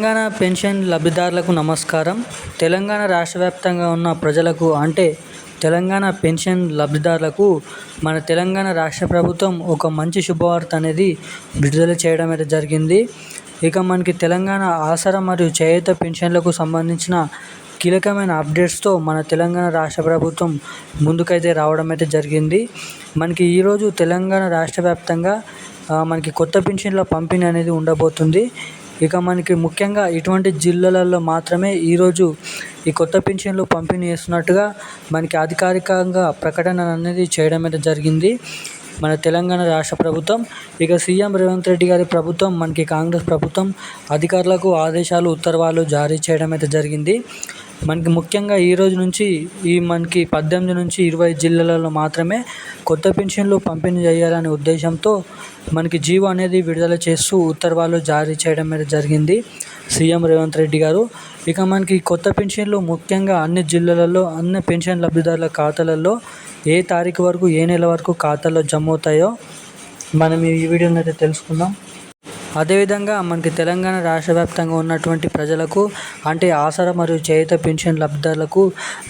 Telangana pension లబ్ధిదారులకు నమస్కారం. తెలంగాణ రాష్ట్ర వ్యాప్తంగా ఉన్న ప్రజలకు అంటే తెలంగాణ పెన్షన్ లబ్ధిదారులకు మన తెలంగాణ రాష్ట్ర ప్రభుత్వం ఒక మంచి శుభవార్త అనేది విడుదల చేయడం అయితే జరిగింది. ఇక మనకి తెలంగాణ ఆసరా మరియు చేయూత పెన్షన్లకు సంబంధించిన కీలకమైన అప్డేట్స్తో మన తెలంగాణ రాష్ట్ర ప్రభుత్వం ముందుకైతే రావడం అయితే జరిగింది. మనకి ఈరోజు తెలంగాణ రాష్ట్ర వ్యాప్తంగా మనకి కొత్త పెన్షన్ల పంపిణీ అనేది ఉండబోతుంది. ఇక మనకి ముఖ్యంగా ఇటువంటి జిల్లాలలో మాత్రమే ఈరోజు ఈ కొత్త పెన్షన్లు పంపిణీ చేస్తున్నట్టుగా మనకి అధికారికంగా ప్రకటన అనేది చేయడం అయితే జరిగింది. మన తెలంగాణ రాష్ట్ర ప్రభుత్వం ఇక సీఎం రేవంత్ రెడ్డి గారి ప్రభుత్వం మనకి కాంగ్రెస్ ప్రభుత్వం అధికారులకు ఆదేశాలు ఉత్తర్వాలు జారీ చేయడం అయితే జరిగింది. మనకి ముఖ్యంగా ఈ రోజు నుంచి ఈ మనకి పద్దెనిమిది నుంచి ఇరవై జిల్లాలలో మాత్రమే కొత్త పెన్షన్లు పంపిణీ చేయాలనే ఉద్దేశంతో మనకి జీవో అనేది విడుదల చేస్తూ ఉత్తర్వులు జారీ చేయడం అనేది జరిగింది. సీఎం రేవంత్ రెడ్డి గారు. ఇక మనకి కొత్త పెన్షన్లు ముఖ్యంగా అన్ని జిల్లాలలో అన్ని పెన్షన్ లబ్ధిదారుల ఖాతాలలో ఏ తారీఖు వరకు ఏ నెల వరకు ఖాతాలో జమ అవుతాయో మనం ఈ వీడియోని అయితే తెలుసుకుందాం. అదేవిధంగా మనకి తెలంగాణ రాష్ట్ర వ్యాప్తంగా ఉన్నటువంటి ప్రజలకు అంటే ఆసరా మరియు చేయుత పెన్షన్ లబ్ధిదారులకు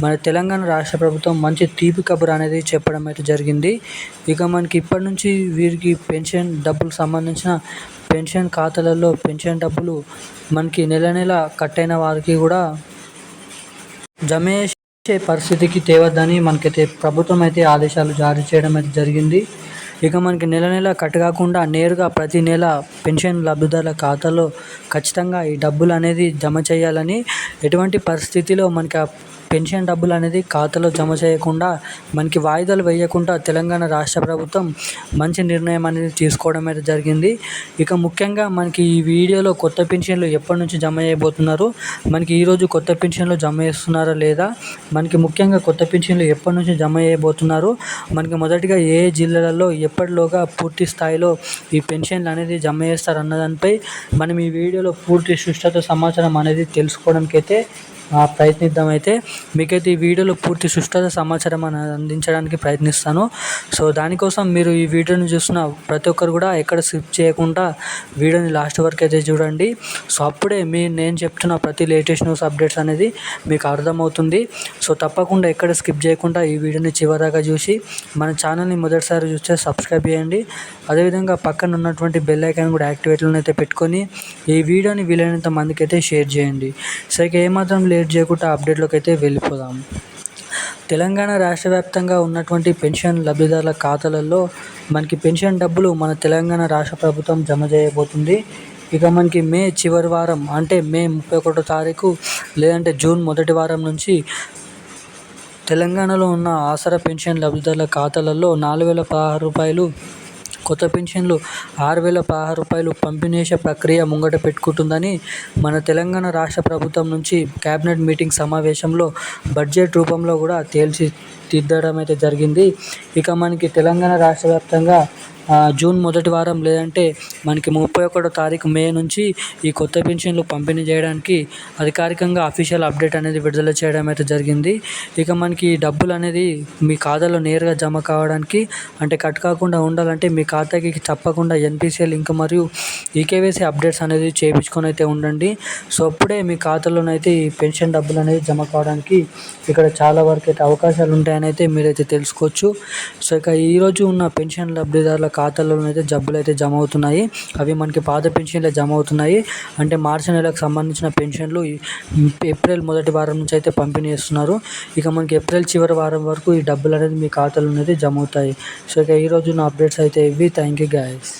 మన తెలంగాణ రాష్ట్ర ప్రభుత్వం మంచి తీపి కబురు అనేది చెప్పడం అయితే జరిగింది. ఇక మనకి ఇప్పటి నుంచి వీరికి పెన్షన్ డబ్బులు సంబంధించిన పెన్షన్ ఖాతాలలో పెన్షన్ డబ్బులు మనకి నెల నెల కట్ అయిన వారికి కూడా జమ చేసే పరిస్థితికి తేవద్దని మనకైతే ప్రభుత్వం అయితే ఆదేశాలు జారీ చేయడం అయితే జరిగింది. ఇక మనకి నెల నెల కట్ కాకుండా నేరుగా ప్రతి నెల పెన్షన్ లబ్ధిదారుల ఖాతాలో ఖచ్చితంగా ఈ డబ్బులు అనేది జమ చేయాలని ఎటువంటి పరిస్థితిలో మనకి పెన్షన్ డబ్బులు అనేది ఖాతాలో జమ చేయకుండా మనకి వాయిదాలు వేయకుండా తెలంగాణ రాష్ట్ర ప్రభుత్వం మంచి నిర్ణయం అనేది తీసుకోవడం అయితే జరిగింది. ఇక ముఖ్యంగా మనకి ఈ వీడియోలో కొత్త పెన్షన్లు ఎప్పటి నుంచి జమ చేయబోతున్నారు? మనకి ఈరోజు కొత్త పెన్షన్లు జమ చేస్తున్నారా లేదా? మనకి ముఖ్యంగా కొత్త పెన్షన్లు ఎప్పటి నుంచి జమ చేయబోతున్నారు? మనకి మొదటిగా ఏ జిల్లాలలో ఎప్పటిలోగా పూర్తి స్థాయిలో ఈ పెన్షన్లు అనేది జమ చేస్తారన్న దానిపై మనం ఈ వీడియోలో పూర్తి సుష్టత సమాచారం అనేది తెలుసుకోవడానికి ప్రయత్నిద్దామైతే మీకైతే ఈ వీడియోలో పూర్తి సుష్ట సమాచారం అందించడానికి ప్రయత్నిస్తాను. సో దానికోసం మీరు ఈ వీడియోని చూసిన ప్రతి ఒక్కరు కూడా ఎక్కడ స్కిప్ చేయకుండా వీడియోని లాస్ట్ వరకు అయితే చూడండి. సో అప్పుడే మీ నేను చెప్తున్న ప్రతి లేటెస్ట్ న్యూస్ అప్డేట్స్ అనేది మీకు అర్థమవుతుంది. సో తప్పకుండా ఎక్కడ స్కిప్ చేయకుండా ఈ వీడియోని చివరిదాకా చూసి మన ఛానల్ని మొదటిసారి చూస్తే సబ్స్క్రైబ్ చేయండి. అదేవిధంగా పక్కన ఉన్నటువంటి బెల్ ఐకాన్ కూడా యాక్టివేట్లో అయితే పెట్టుకొని ఈ వీడియోని వీలైనంత మందికి అయితే షేర్ చేయండి. సో ఇక ఏమాత్రం లేట్ చేయకుండా అప్డేట్లోకి అయితే వెళ్ళిపోదాం. తెలంగాణ రాష్ట్ర వ్యాప్తంగా ఉన్నటువంటి పెన్షన్ లబ్ధిదారుల ఖాతాలలో మనకి పెన్షన్ డబ్బులు మన తెలంగాణ రాష్ట్ర ప్రభుత్వం జమ చేయబోతుంది. ఇక మనకి మే చివరి వారం అంటే మే ముప్పై ఒకటో తారీఖు లేదంటే జూన్ మొదటి వారం నుంచి తెలంగాణలో ఉన్న ఆసరా పెన్షన్ లబ్ధిదారుల ఖాతాలలో నాలుగు వేల పదహారు రూపాయలు కొత్త పెన్షన్లు ఆరు వేల పదహారు రూపాయలు పంపిణీ ప్రక్రియ ముంగట పెట్టుకుంటుందని మన తెలంగాణ రాష్ట్ర ప్రభుత్వం నుంచి క్యాబినెట్ మీటింగ్ సమావేశంలో బడ్జెట్ రూపంలో కూడా తేల్చి దిద్దడం అయితే జరిగింది. ఇక మనకి తెలంగాణ రాష్ట్ర వ్యాప్తంగా జూన్ మొదటి వారం లేదంటే మనకి ముప్పై ఒకటో తారీఖు మే నుంచి ఈ కొత్త పెన్షన్లు పంపిణీ చేయడానికి అధికారికంగా అఫీషియల్ అప్డేట్ అనేది విడుదల చేయడం అయితే జరిగింది. ఇక మనకి డబ్బులు అనేది మీ ఖాతాలో నేరుగా జమ కావడానికి అంటే కట్ కాకుండా ఉండాలంటే మీ ఖాతాకి తప్పకుండా ఎన్పిసిఐ లింక్ మరియు ఈకేవైసీ అప్డేట్స్ అనేది చేయించుకొని అయితే ఉండండి. సో అప్పుడే మీ ఖాతాలోనైతే ఈ పెన్షన్ డబ్బులు అనేది జమ కావడానికి ఇక్కడ చాలా వరకు అయితే అవకాశాలు ఉంటాయని అయితే మీరైతే తెలుసుకోవచ్చు. సో ఇక ఈరోజు ఉన్న పెన్షన్ లబ్ధిదారుల ఖాతాలోనైతే జబ్బులు అయితే జమ అవుతున్నాయి అవి మనకి పాత పెన్షన్లే జమ అవుతున్నాయి అంటే మార్చి నెలకు సంబంధించిన పెన్షన్లు ఏప్రిల్ మొదటి వారం నుంచి అయితే పంపిణీ చేస్తున్నారు. ఇక మనకి ఏప్రిల్ చివరి వారం వరకు ఈ డబ్బులు అనేది మీ ఖాతాలో అనేది జమ అవుతాయి సో ఇక ఈరోజు నా అప్డేట్స్ అయితే ఇవి. Thank you guys.